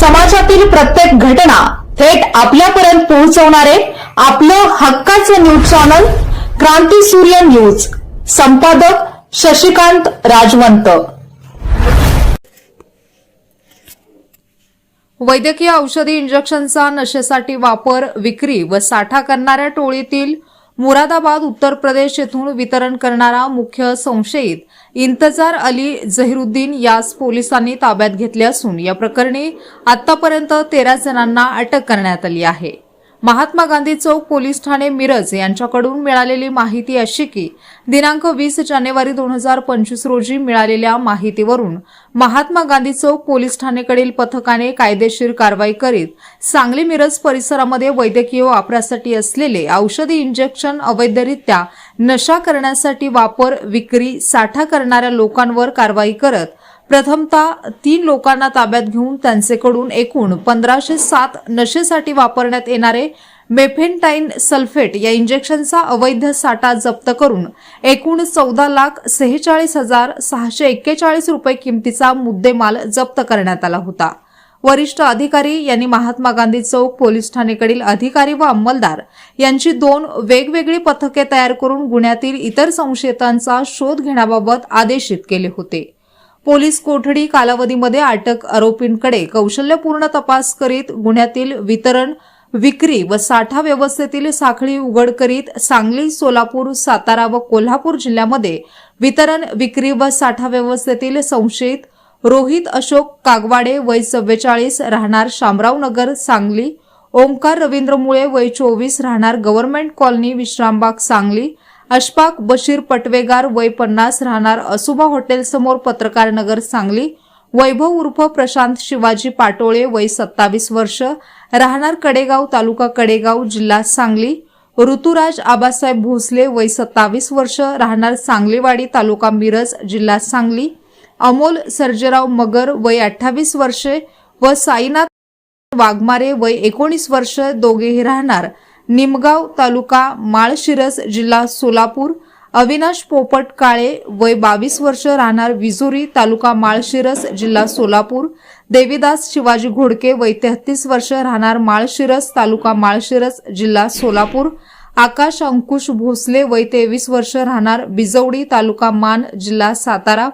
समाजातील प्रत्येक घटना थेट आपल्यापर्यंत पोहोचवणारे आपलं हक्काचं न्यूज चॅनल क्रांती सूर्य न्यूज. संपादक शशिकांत राजवंत. वैद्यकीय औषधी इंजेक्शनचा नशेसाठी वापर विक्री व साठा करणाऱ्या टोळीतील मुरादाबाद उत्तर प्रदेश येथून वितरण करणारा मुख्य संशयित इंतजार अली झहिरुद्दीन यास पोलिसांनी ताब्यात घेतले असून या प्रकरणी आतापर्यंत तेरा जणांना अटक करण्यात आली आहे. महात्मा गांधी चौक पोलीस ठाणे मिरज यांच्याकडून मिळालेली माहिती अशी की दिनांक वीस जानेवारी दोन हजार पंचवीस रोजी मिळालेल्या माहितीवरून महात्मा गांधी चौक पोलीस ठाणेकडील पथकाने कायदेशीर कारवाई करीत सांगली मिरज परिसरामध्ये वैद्यकीय वापरासाठी असलेले औषधी इंजेक्शन अवैधरित्या नशा करण्यासाठी वापर विक्री साठा करणाऱ्या लोकांवर कारवाई करत प्रथमतः तीन लोकांना ताब्यात घेऊन त्यांचेकडून एकूण पंधराशे सात नशेसाठी वापरण्यात येणारे मेफेंटाईन सल्फेट या इंजेक्शनचा अवैध साठा जप्त करून एकूण चौदा लाख सेहेचाळीस हजार सहाशे एक्केचाळीस रुपये किमतीचा मुद्देमाल जप्त करण्यात आला होता. वरिष्ठ अधिकारी यांनी महात्मा गांधी चौक पोलीस ठाणेकडील अधिकारी व अंमलदार यांची दोन वेगवेगळी पथके तयार करून गुन्ह्यातील इतर संशयितांचा शोध घेण्याबाबत आदेशित केले होते. पोलीस कोठडी कालावधीमध्ये अटक आरोपींकडे कौशल्यपूर्ण तपास करीत गुन्ह्यातील वितरण विक्री व साठा व्यवस्थेतील साखळी उघड करीत सांगली सोलापूर सातारा व कोल्हापूर जिल्ह्यामध्ये वितरण विक्री व साठा व्यवस्थेतील संशयित रोहित अशोक कागवाडे वय चव्वेचाळीस राहणार शामराव नगर सांगली ओंकार रवींद्र मुळे वय चोवीस राहणार गव्हर्नमेंट कॉलनी विश्रामबाग सांगली अशफाक बशीर पटवेगार वय पन्नास राहणार असुबा हॉटेलसमोर पत्रकार नगर सांगली. वैभव उर्फ प्रशांत शिवाजी पाटोळे वय सत्तावीस वर्ष राहणार कडेगाव तालुका कडेगाव जिल्हा सांगली. ऋतुराज आबासाहेब भोसले वय सत्तावीस वर्ष राहणार सांगलीवाडी तालुका मिरज जिल्हा सांगली. अमोल सर्जेराव मगर वय अठ्ठावीस वर्षे व साईनाथ वाघमारे वय एकोणीस वर्ष दोघेही राहणार. निमगाव तालुका माळशिरस जिल्हा सोलापूर अविनाश पोपट काळे वय बावीस वर्ष राहणार विजुरी तालुका माळशिरस जिल्हा सोलापूर देवीदास शिवाजी घोडके वय तेहतीस वर्ष राहणार माळशिरस तालुका माळशिरस जिल्हा सोलापूर आकाश अंकुश भोसले वय तेवीस वर्ष राहणार बिजवडी तालुका मान जिल्हा सातारा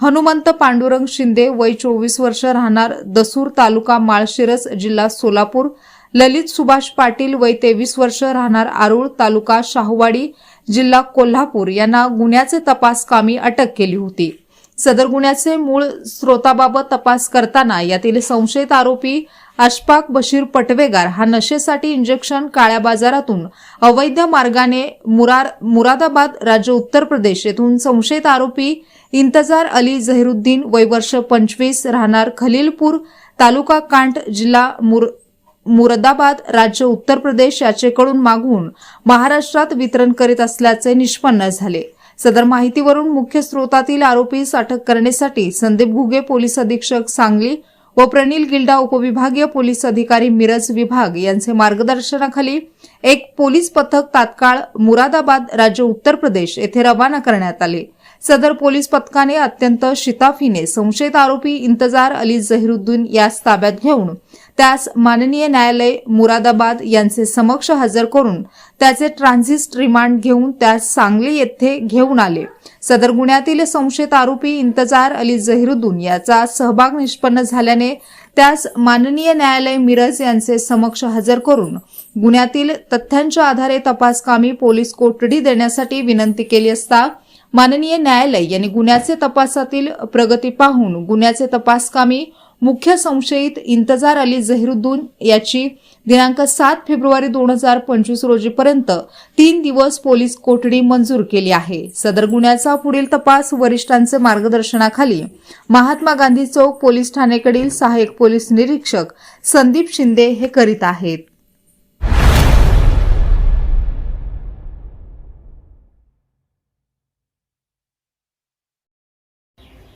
हनुमंत पांडुरंग शिंदे वय चोवीस वर्ष राहणार दसूर तालुका माळशिरस जिल्हा सोलापूर ललित सुभाष पाटील वय तेवीस वर्ष राहणार आरुळ तालुका शाहूवाडी जिल्हा कोल्हापूर यांना गुन्ह्याचे तपास कामी अटक केली होती. सदर गुन्ह्याचे मूळ स्रोताबाबत तपास करताना यातील संशयित आरोपी अशफाक बशीर पटवेगार हा नशेसाठी इंजेक्शन काळ्या बाजारातून अवैध मार्गाने मुरार मुरादाबाद राज्य उत्तर प्रदेश येथून संशयित आरोपी इंतजार अली झहिरुद्दीन वय वर्ष पंचवीस राहणार खलीलपूर तालुका कांट जिल्हा मुर मुरादाबाद राज्य उत्तर प्रदेश याचेकडून मागून महाराष्ट्रात वितरण करीत असल्याचे निष्पन्न झाले. सदर माहितीवरून मुख्य स्रोतातील आरोपीस अटक करण्यासाठी संदीप घुगे पोलीस अधीक्षक सांगली व प्रनिल गिल्डा उपविभागीय पोलीस अधिकारी मिरज विभाग यांचे मार्गदर्शनाखाली एक पोलीस पथक तात्काळ मुरादाबाद राज्य उत्तर प्रदेश येथे रवाना करण्यात आले. सदर पोलीस पथकाने अत्यंत शिताफीने संशयित आरोपी इंतजार अली झहिरुद्दीन यास ताब्यात घेऊन त्यास माननीय न्यायालय मुरादाबाद यांचे समक्ष हजर करून त्याचे ट्रान्झिस्ट रिमांड घेऊन त्यास सांगली येथे घेऊन आले. सदर गुन्ह्यातील संशयित आरोपी इंतजार अली झहिरुद्दीन याचा सहभाग निष्पन्न झाल्याने त्यास माननीय न्यायालय मिरज यांचे समक्ष हजर करून गुन्ह्यातील तथ्यांच्या आधारे तपासकामी पोलीस कोठडी देण्यासाठी विनंती केली असता माननीय न्यायालय यांनी गुन्ह्याचे तपासातील प्रगती पाहून गुन्ह्याचे तपासकामी मुख्य संशयित इंतजार अली झहिरुद्दीन याची दिनांक सात फेब्रुवारी दोन हजार पंचवीस रोजीपर्यंत तीन दिवस पोलीस कोठडी मंजूर केली आहे. सदर गुन्ह्याचा पुढील तपास वरिष्ठांचे मार्गदर्शनाखाली महात्मा गांधी चौक पोलीस ठाणेकडील सहाय्यक पोलीस निरीक्षक संदीप शिंदे हे करीत आहेत.